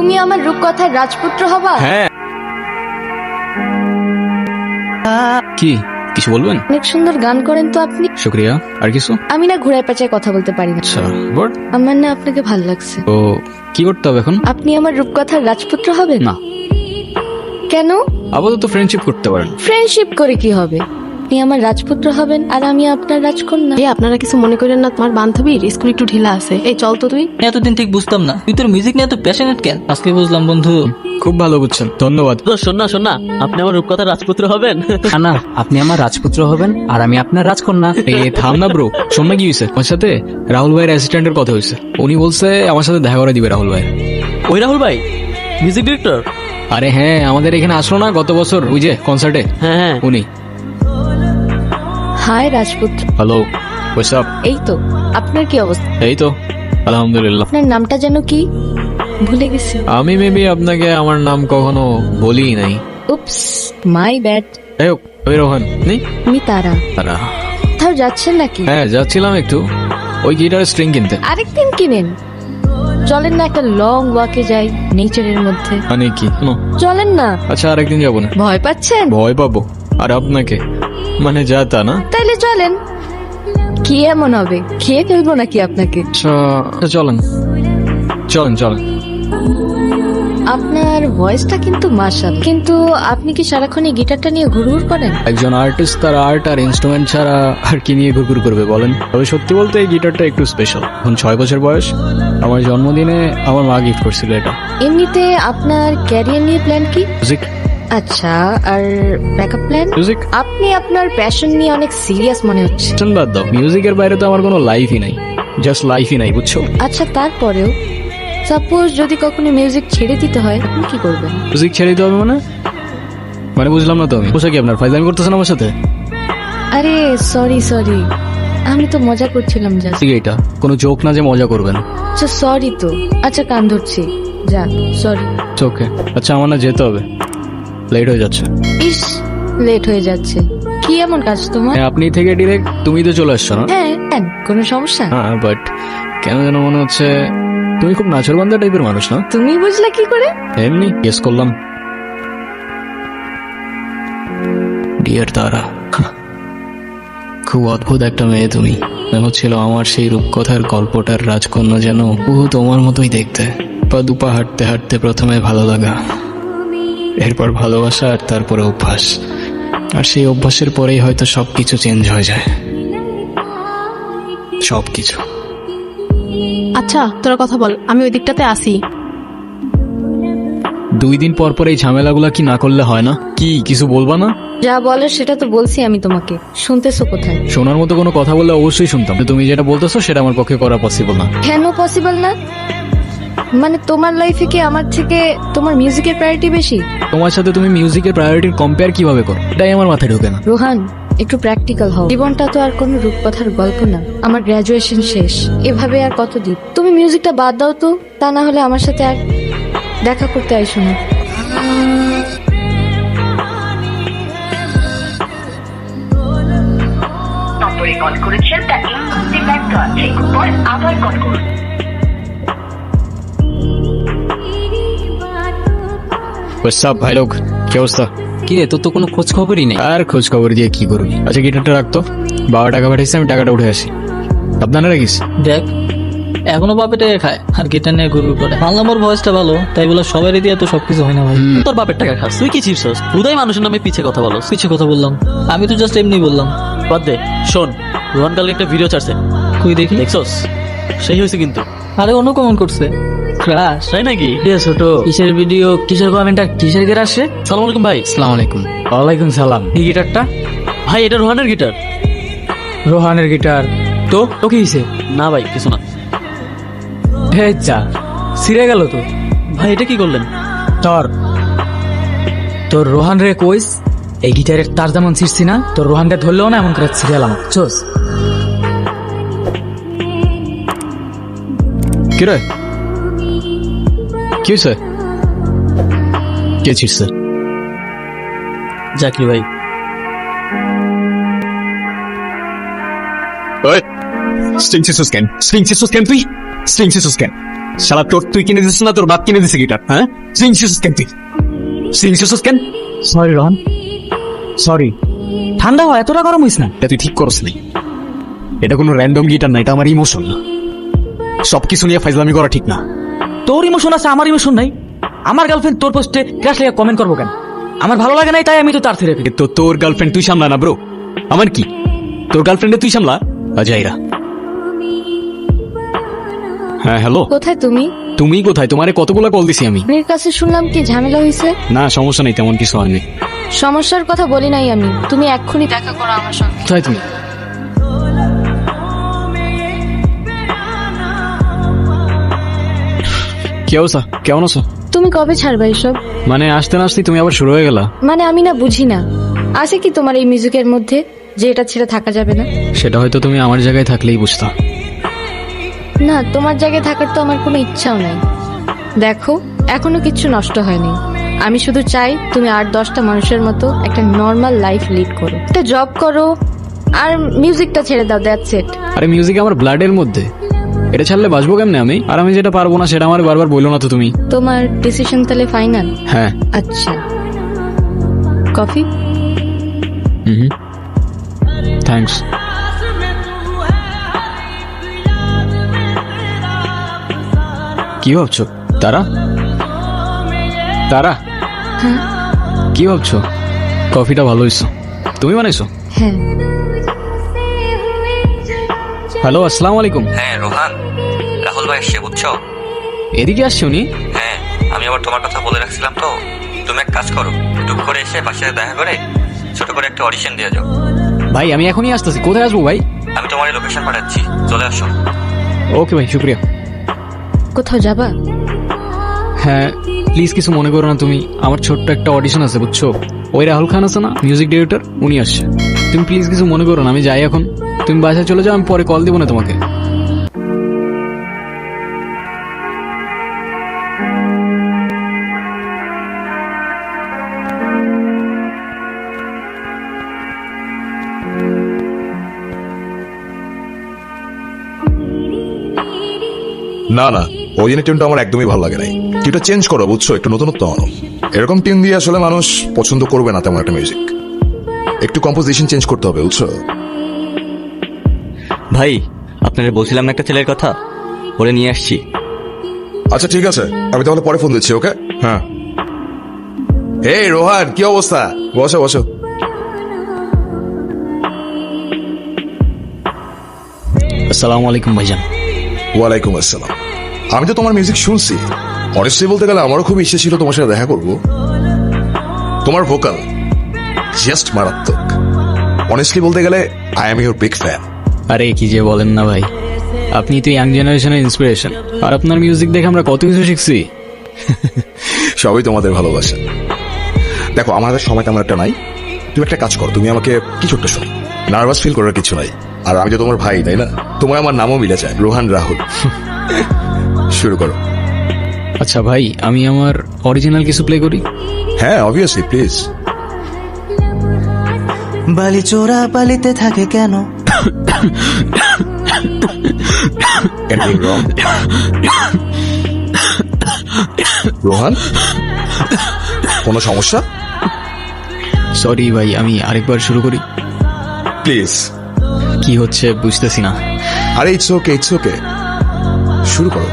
তুমি আমার রূপকথার রাজপুত্র হবা? হ্যাঁ। কি? কিছু বলবেন? অনেক সুন্দর গান করেন তো আপনি। শুক্রিয়া। আর কিছু? আমি না ঘোড়ায় পেঁচায় কথা বলতে পারি না। আচ্ছা বট আমার না আপনাকে ভালো লাগছে। তো কি করতে হবে এখন? আপনি আমার রূপকথার রাজপুত্র হবেন? না। কেন? আপাতত ফ্রেন্ডশিপ করতে পারেন। ফ্রেন্ডশিপ করে কি হবে? আপনি আমার রাজপুত্র হবেন আর আমি আপনার রাজকন্যা। এই আপনারা কিছু মনে করেন না? তোমার বান্ধবীর স্কুল একটু ঢিলা আছে। এই চল তো তুই। এতদিন ঠিক বুঝতাম না। তুই তোর মিউজিক নিয়ে এত প্যাশনেট কেন? আজকে বুঝলাম বন্ধু। খুব ভালো বুঝছেন। ধন্যবাদ। তো শোন না শোন না। আপনি আমার রূপকথার রাজপুত্র হবেন? না না। আপনি আমার রাজপুত্র হবেন আর আমি আপনার রাজকন্যা। এ থাম না ব্রো শোন না কি হয়েছে আমার সাথে রাহুল ভাইয়ের অ্যাসিস্ট্যান্টের কথা হয়েছে উনি বলছে আমার সাথে দেখা করে দিবে রাহুল ভাই। ওই রাহুল ভাই? মিউজিক ডিরেক্টর আরে হ্যাঁ আমাদের এখানে আসলো না গত বছর ওই যে কনসার্টে হ্যাঁ হ্যাঁ। উনি। হায় রাজপুত্র হ্যালো হোয়াটসঅ্যাপ এই তো আপনার কি অবস্থা? এই তো আলহামদুলিল্লাহ। আপনার নামটা যেন কি? ভুলে গেছি। আমি মেবি আপনাকে আমার নাম কখনো বলি নাই। উপস মাই ব্যাড যাই হোক ওই রোহন নেই? আমি তারা। তারা। কোথাও যাচ্ছেন নাকি? হ্যাঁ যাচ্ছিলাম একটু। ওই গিটারের স্ট্রিং কিনতে। আরেকদিন কিনেন। চলেন না একটা লং ওয়াকে যাই নেচারের মধ্যে। মানে কি? চলেন না। আচ্ছা আরেকদিন যাব না। ভয় পাচ্ছেন? ভয় পাবো। আর আপনাকে? মানে যা তা না? তাইলে চলেন। কি এমন হবে? খেয়ে ফেলব নাকি আপনাকে? আচ্ছা, চলেন। চলেন চলেন। আপনার ভয়েসটা কিন্তু মার্শাল। কিন্তু আপনি কি সারাক্ষণ এই গিটারটা নিয়ে ঘুরঘুর করেন? একজন আর্টিস্ট তার আর্ট আর ইনস্ট্রুমেন্ট ছাড়া আর কি নিয়ে ঘুরঘুর করবে বলেন? তবে সত্যি বলতে এই গিটারটা একটু স্পেশাল এখন ছয় বছর বয়স। আমার জন্মদিনে আমার মা গিফট করছিল এটা। এমনিতে আপনার ক্যারিয়ার নিয়ে প্ল্যান কি? মিউজিক আচ্ছা আর ব্যাকআপ প্ল্যান মিউজিক আপনি আপনার প্যাশন নিয়ে অনেক সিরিয়াস মনে হচ্ছে। বাদ দাও। মিউজিকের বাইরে তো আমার কোনো লাইফই নাই। জাস্ট লাইফই নাই বুঝছ? আচ্ছা তারপরেও? সাপোজ যদি কখনো মিউজিক ছেড়ে দিতে হয় আপনি কি করবেন? মিউজিক ছেড়ে দিতে হবে মানে? মানে বুঝলাম না তো আমি। পোশাক কি আপনার? ফাইজলামি করতেছেন আমার সাথে? আরে সরি সরি আমি তো মজা করছিলাম জাস্ট ঠিক এটা? কোনো জোক না যে মজা করবেন? আচ্ছা সরি তো। আচ্ছা কান ধরছি। যা সরি ওকে আচ্ছা আমার না যেতে হবে। লেট হয়ে যাচ্ছে। ইস লেট হয়ে যাচ্ছে। কি এমন কাজ তোমার? হ্যাঁ, আপনি থেকে ডিরেক্ট তুমি তো চলে আসছো না? হ্যাঁ কোনো সমস্যা? হ্যাঁ বাট কেন যেন মনে হচ্ছে তুমি খুব নাচরবান্ধা টাইপের মানুষ না? তুমি বুঝলে কি করে? এমনি গেস করলাম। ডিয়ার তারা খুব অদ্ভুত একটা মেয়ে তুমি। মনে হচ্ছিল আমার সেই রূপকথার গল্পটার রাজকন্যা যেন বহু তোমার মতোই দেখতে। পা দুপা হাঁটতে হাঁটতে প্রথমে ভালো লাগা। এরপর ভালোবাসা আর তারপরে অভ্যাস। আর সেই অভ্যাসের পরেই হয়তো সব কিছু চেঞ্জ হয়ে যায়। সব কিছু আচ্ছা তোরা কথা বল আমি ওই দিকটাতে আসি। দুই দিন পর পর এই ঝামেলাগুলা কি না করলে হয় না? কি কিছু বলবা না? যা বলে সেটা তো বলছি আমি তোমাকে। শুনতেছো কোথায়? শোনার মতো কোনো কথা বললে অবশ্যই শুনতাম। তুমি যেটা বলতেছো সেটা আমার পক্ষে করা পসিবল না। কেন পসিবল না? মানে তোমার লাইফে কি আমার থেকে তোমার মিউজিকের প্রায়োরিটি বেশি? তোমার সাথে তুমি মিউজিকের প্রায়োরিটির কম্পেয়ার কীভাবে করো? এটাই আমার মাথায় ঢোকে না। রোহান একটু প্র্যাকটিক্যাল হও। জীবনটা তো আর কোনো রূপকথার গল্প না। আমার গ্রাজুয়েশন শেষ। এভাবে আর কতদিন? তুমি মিউজিকটা বাদ দাও তো। তা না হলে আমার সাথে আর দেখা করতে আইসো না। সব ভাই লোক কি অবস্থা? কি রে তোর তো কোনো খোঁজ খবরই নেই। আর খোঁজ খবর দিয়ে কি করবি? আচ্ছা গিটারটা রাখতো বাবা টাকা পাঠিয়েছে আমি টাকাটা উঠে আসি। আপনারা রাখিস। দেখ এখনও বাপে টাকা খায় আর গিটার নিয়ে ঘুরঘুর করে। বাংলা মোর ভয়েসটা ভালো তাই বলে সবারই দিয়ে তো সবকিছু হয় না ভাই। তোর বাপের টাকা খাস তুই কি চিপস উদয় মানুষের নামে পিছে কথা বলো পিছে কথা বললাম। আমি তো জাস্ট এমনি বললাম। বাদ দে শোন রোহান কালকে একটা ভিডিও ছাড়ছে। তুই দেখি? দেখছস? সেই হয়েছে কিন্তু। আরে অন্য কমন করছে। ক্রাশ তাই নাকি? ছোট কিসের ভিডিও কিসের কমেন্টটা কিসের গিটার আসছে সালাম আলাইকুম ভাই। আসসালামু আলাইকুম। ওয়ালাইকুম সালাম। এই গিটারটা ভাই এটা রোহানের গিটার রোহানের গিটার তো তো কি হয়েছে না ভাই কিছু না। হে যা ছিঁড়ে গেল তো। ভাই এটা কি করলেন? তোর তোর রোহান রে কইস এই গিটারের তার যেমন ছিঁড়ছি না তোর রোহানকে ধরলেও না এমন করে ছিঁড়ে এলাম। চোস। কি রে? কি হয়েছে কে ছিটছে জাকির ভাই ওই স্ট্রিং সিসুস কেন স্ট্রিং সিসুস কেন তুই স্ট্রিং সিসুস কেন শালা তোর তুই কিনে দিছিস না? তোর বাপ কিনে দিছে গিটার হ্যাঁ? তুই সরি রোহান সরি ঠান্ডা হয় এতটা গরম হইস না। এটা তুই ঠিক নাই। এটা কোনো র্যান্ডম গিটার না এটা আমার ইমোশন সব কিছু নিয়ে ফাইজলামি করা ঠিক না। তোর ইমোশন আছে আমার ইমোশন নাই। আমার গার্লফ্রেন্ড তোর পোস্টে ক্রাশ লেগে কমেন্ট করব কেন? আমার ভালো লাগে নাই তাই আমি তো তার থেরাপি তো তোর গার্লফ্রেন্ড তুই সামলা না ব্রো আমার কি? তোর গার্লফ্রেন্ডে তুই সামলা? অজাইরা হ্যাঁ হ্যালো কোথায় তুমি? তুমি কোথায়? তোমারে কতগুলো কল দিছি আমি। মেয়ের কাছে শুনলাম কি ঝামেলা হয়েছে না সমস্যা নেই তেমন কিছু হয়নি সমস্যার কথা বলি নাই আমি। তুমি এক্ষুনি দেখা করো আমার সঙ্গে। কোথায় তুমি? কি অবস্থা? কেমন আছো? তুমি কবে ছাড়বে এসব? মানে আসতে না আসতেই তুমি আবার শুরু হয়ে গেলা? মানে আমি না বুঝি না। আছে কি তোমার এই মিউজিকের মধ্যে যে এটা ছেড়ে থাকা যাবে না? সেটা হয়তো তুমি আমার জায়গায় থাকলেই বুঝতা। না তোমার জায়গায় থাকার তো আমার কোনো ইচ্ছাও নাই। দেখো এখনও কিচ্ছু নষ্ট হয়নি। আমি শুধু চাই তুমি আট দশটা মানুষের মতো একটা নর্মাল লাইফ লিড করো। একটা জব করো আর মিউজিকটা ছেড়ে দাও দ্যাটস ইট আরে মিউজিক আমার ব্লাডের মধ্যে। এটা ছাড়লে বাঁচবো কেমনে আমি? আর আমি যেটা পারব না সেটা আমার বারবার বলল না তো তুমি। তোমার ডিসিশন তাহলে ফাইনাল হ্যাঁ। আচ্ছা। কফি? হুম থ্যাঙ্কস কি ভাবছ? তারা? তারা? কি ভাবছ? কফিটা ভালো হয়েছো। তুমি বানাইছো? হ্যাঁ। হ্যালো আসসালামু আলাইকুম। হ্যাঁ রোহান। রাহুল ভাই এসছে বুঝছ? এদিকে আসছো উনি। হ্যাঁ আমি আবার তোমার কথা বলে রাখছিলাম তো। তুমি এক কাজ করো টুক করে এসে পাশে দেখা করে ছোট করে একটা অডিশন দিয়ে যাও। ভাই আমি এখনই আসতেছি। কোথায় আসব ভাই? আমি তোমার লোকেশন পাঠাচ্ছি। চলে আসো। ওকে ভাই শুক্রিয়া। কোথাও যাবা? হ্যাঁ প্লিজ কিছু মনে করো না তুমি। আমার ছোট্ট একটা অডিশন আছে বুঝছ? ওই রাহুল খান আছে না মিউজিক ডিরেক্টর উনি আসছে। তুমি প্লিজ কিছু মনে করো না আমি যাই এখন। তুমি বাসায় চলে যাও, আমি পরে কল দিব না তোমাকে। না না, ওই দিনের টিউনটা আমার একদমই ভালো লাগে নাই। টিউনটা চেঞ্জ করো, বুঝছ? একটু নতুনত্ব আনো। এরকম টিউন দিয়ে আসলে মানুষ পছন্দ করবে না তেমন একটা মিউজিক একটু কম্পোজিশন চেঞ্জ করতে হবে, বুঝছ? ভাই আপনারা বলছিলাম না একটা ছেলের কথা? ওরে নিয়ে আসছি। আচ্ছা ঠিক আছে। আমি তাহলে পরে ফোন দিচ্ছি ওকে? হ্যাঁ। এই রোহান কি অবস্থা? বসো বসো। আসসালামু আলাইকুম ভাইজান। ওয়ালাইকুম আসসালাম। আমি তো তোমার মিউজিক শুনছি। অনেস্টলি বলতে গেলে আমারও খুব ইচ্ছে ছিল তোমার সাথে দেখা করব। তোমার ভোকাল জাস্ট মারাত্মক। অনেস্টলি বলতে গেলে I am your big fan আরে কি যে বলেন না ভাই। আপনি তো ইয়াং জেনারেশনের ইন্সপিরেশন আর আপনার মিউজিক দেখে আমরা কত কিছু শিখছি। সবই তোমাদের ভালোবাসা। দেখো আমার হাতে সময় তেমন একটা নাই। তুমি একটা কাজ করো তুমি আমাকে কিছু একটা শোনো নার্ভাস ফিল করার কিছু নাই। আর আমি তো তোমার ভাই তাই না? তোমার আমার নামও মিলে যায় রোহান রাহুল। শুরু করো। আচ্ছা ভাই আমি আমার অরিজিনাল কিছু প্লে করি? হ্যাঁ অবভিয়াসলি প্লিজ বালি চোরা বালিতে থাকে কেন? রোহান কোনো সমস্যা? সরি ভাই আমি আরেকবার শুরু করি। প্লিজ কি হচ্ছে বুঝতেছি না। আরে ইটস ওকে ইটস ওকে শুরু করো।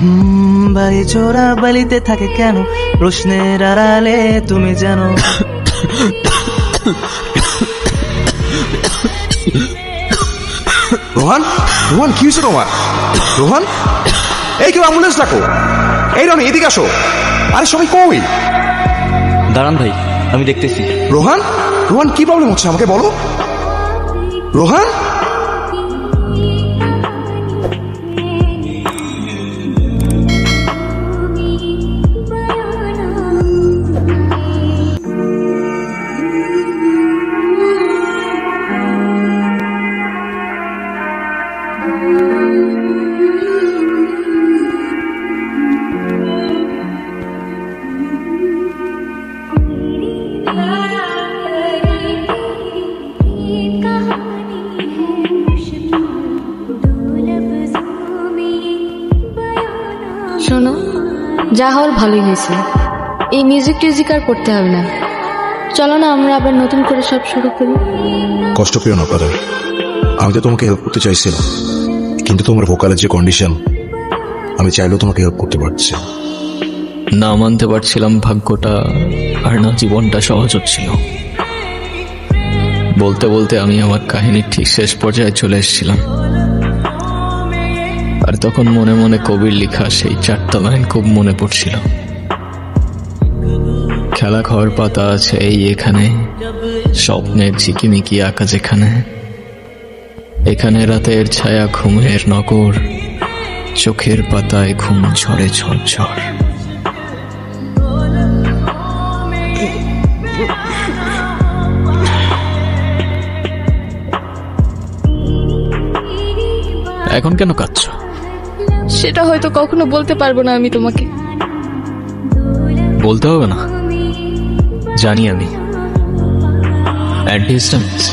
হুম, বালি চোরা বালিতে থাকে কেন? প্রশ্নের আড়ালে তুমি জানো। রোহান রোহান কি হয়েছে তোমার? রোহান এই কেউ অ্যাম্বুলেন্স ডাকো। এই রনি এদিকে আসো। আরে সবাই কই? দাঁড়ান ভাই আমি দেখতেছি। রোহান রোহান কি প্রবলেম হচ্ছে আমাকে বলো? রোহান? যা হওয়ার ভালোই হয়েছে। এই মিউজিক টিউজিক আর করতে হবে না। চলো না আমরা আবার নতুন করে সব শুরু করি। কষ্ট পেও না কাদের আমি তো তোমাকে হেল্প করতে চাইছিলাম। কিন্তু তোমার ভোকালের যে কন্ডিশন আমি চাইলেও তোমাকে হেল্প করতে পারছি না। না মানতে পারছিলাম ভাগ্যটা আর না জীবনটা সহজ হচ্ছিল। বলতে বলতে আমি আমার কাহিনীর ঠিক শেষ পর্যায়ে চলে এসেছিলাম। আর তখন মনে মনে কবির লেখা সেই চারটা লাইন খুব মনে পড়ছিল। খেলা ঘর পাতা আছে এই এখানে, স্বপ্নের ঝিকিমিকি আঁকা যেখানে এখানে রাতের ছায়া ঘুমের নগর, চোখের পাতায় ঘুম ঝরে ঝরঝর। এখন কেন কাঁদছ? সেটা হয়তো কখনো বলতে পারব না আমি তোমাকে। বলতে হবে না। জানি আমি। অ্যান্টিহিস্টামিনস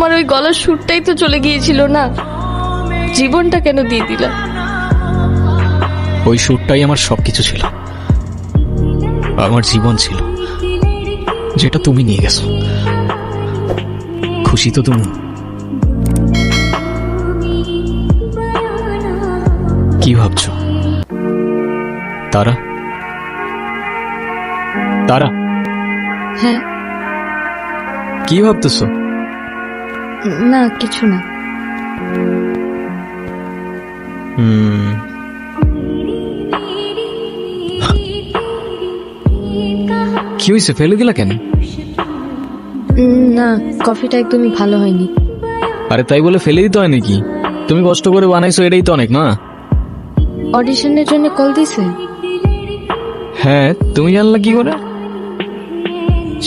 তোমার ওই গলার সুরটাই তো চলে গিয়েছিল না? জীবনটা কেন দিয়ে দিলা? ওই সুরটাই আমার সবকিছু ছিল। আমার জীবন ছিল। যেটা তুমি নিয়ে গেছো। খুশি তো তুমি। কি ভাবছ? তারা? তারা? হ্যাঁ। কি ভাবতেছো? না কিছু না। কি হয়েছে? ফেলে দিলা কেন? না কফিটা একদমই ভালো হয়নি। আরে তাই বলে ফেলে দিতে হয় নাকি? তুমি কষ্ট করে বানাইছো এটাই তো অনেক না? অডিশনের জন্য কল দিছে? হ্যাঁ তুমি জানলা কি করে?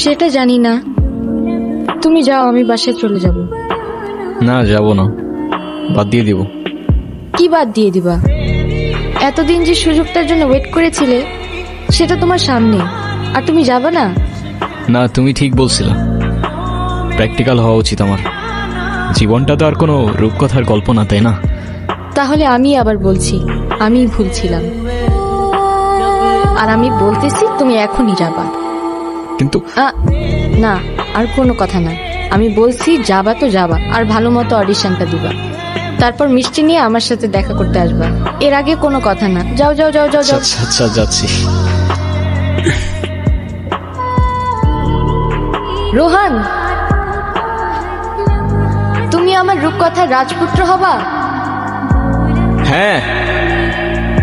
সেটা জানি না। তুমি যাও আমি বাসায় চলে যাব। না যাব না। বাদ দিয়ে দিব। কি বাদ দিয়ে দিবা? এতদিন যে সুযোগটার জন্য ওয়েট করেছিলে সেটা তোমার সামনে। আর তুমি যাবে না? না তুমি ঠিক বলছিলা। প্র্যাকটিক্যাল হওয়া উচিত আমার। জীবনটা তো আর কোনো রূপকথার গল্প না তাই না? তাহলে আমি আবার বলছি আমি ভুল ছিলাম। আর আমি বলতেছি তুমি এখনই যাবা। কিন্তু আ, না আর কোনো কথা না। আমি বলছি যাবা তো যাবা আর ভালো মতো অডিশনটা দিবা। তারপর মিষ্টি নিয়ে আমার সাথে দেখা করতে আসবা। এর আগে কোনো কথা না। যাও যাও যাও যাও যাও। আচ্ছা আচ্ছা যাচ্ছি। রোহান তুমি আমার রূপকথার রাজপুত্র হবা? হ্যাঁ।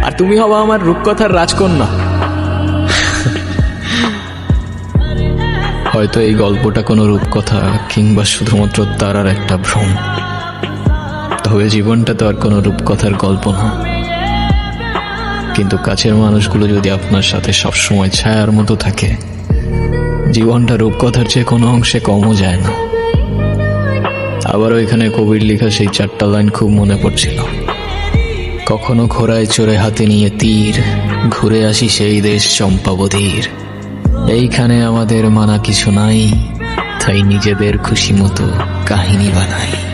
আর তুমি হবা আমার রূপকথার রাজকন্যা। হয়তো এই গল্পটা কোনো রূপকথা কিংবা শুধুমাত্র তারার একটা ভ্রম। তবে জীবনটা তো আর কোনো রূপকথার গল্প না। কিন্তু কাছের মানুষগুলো যদি আপনার সাথে সবসময় ছায়ার মতো থাকে, জীবনটা রূপকথার চেয়ে কোনো অংশে কমও যায় না। আবার ওইখানে কবির লেখা সেই চারটা লাইন খুব মনে পড়ছিল। কখনো ঘোড়ায় চড়ে হাতে নিয়ে তীর, ঘুরে আসি সেই দেশ চম্পাবধীর এইখানে আমাদের মানা কিছু নাই তাই নিজেদের খুশি মতো কাহিনী বানাই।